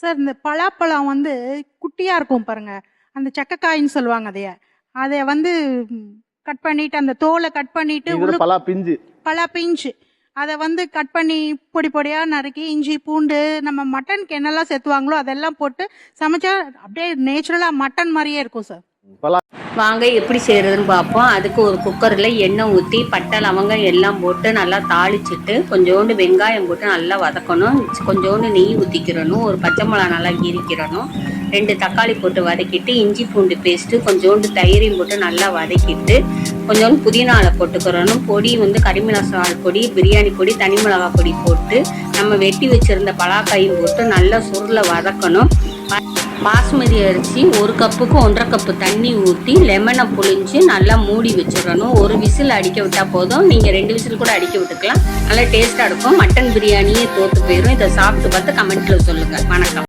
Sir இந்த பலாப்பழம் வந்து குட்டியாக இருக்கும் பாருங்க. அந்த சக்கக்காயின்னு சொல்லுவாங்க அதைய. அதை வந்து கட் பண்ணிட்டு அந்த தோலை கட் பண்ணிட்டு பலா பிஞ்சு. பலா பிஞ்சு. அதை வந்து கட் பண்ணி பொடி பொடியாக நறுக்கி இஞ்சி பூண்டு நம்ம மட்டனுக்கு என்னெல்லாம் சேர்த்துவாங்களோ அதெல்லாம் போட்டு சமைச்சா அப்படியே நேச்சுரலாக மட்டன் மாதிரியே இருக்கும் சார். வாங்க எப்படி செய்யறதுன்னு பார்ப்போம். அதுக்கு ஒரு குக்கரில் எண்ணெய் ஊற்றி பட்டை லவங்கம் எல்லாம் போட்டு நல்லா தாளிச்சிட்டு கொஞ்சோண்டு வெங்காயம் போட்டு நல்லா வதக்கணும். கொஞ்சோண்டு நெய் ஊற்றிக்கிறணும் ஒரு பச்சை மிளகா நல்லா கீரிக்கிறணும் ரெண்டு தக்காளி போட்டு வதக்கிட்டு இஞ்சி பூண்டு பேஸ்ட்டு கொஞ்சோண்டு தயிரையும் போட்டு நல்லா வதக்கிட்டு கொஞ்சோண்டு புதினாவில் போட்டுக்கிறணும். பொடி வந்து கறிமிளகாய் பொடி பிரியாணி பொடி தனி மிளகாய் பொடி போட்டு நம்ம வெட்டி வச்சிருந்த பலாக்காயும் போட்டு நல்லா சுருளை வதக்கணும். பாஸ்மதி அரிசி ஒரு கப்புக்கு ஒன்றரை கப்பு தண்ணி ஊற்றி லெமனை புழிஞ்சு நல்லா மூடி வச்சிடணும். ஒரு விசில் அடிக்க விட்டால் போதும். நீங்கள் ரெண்டு விசில் கூட அடிக்க விட்டுக்கலாம். நல்லா டேஸ்ட்டாக இருக்கும். மட்டன் பிரியாணியே தோற்று போயிடும் இதை சாப்பிட்டு பார்த்து கமெண்ட்டில் சொல்லுங்கள் வணக்கம்.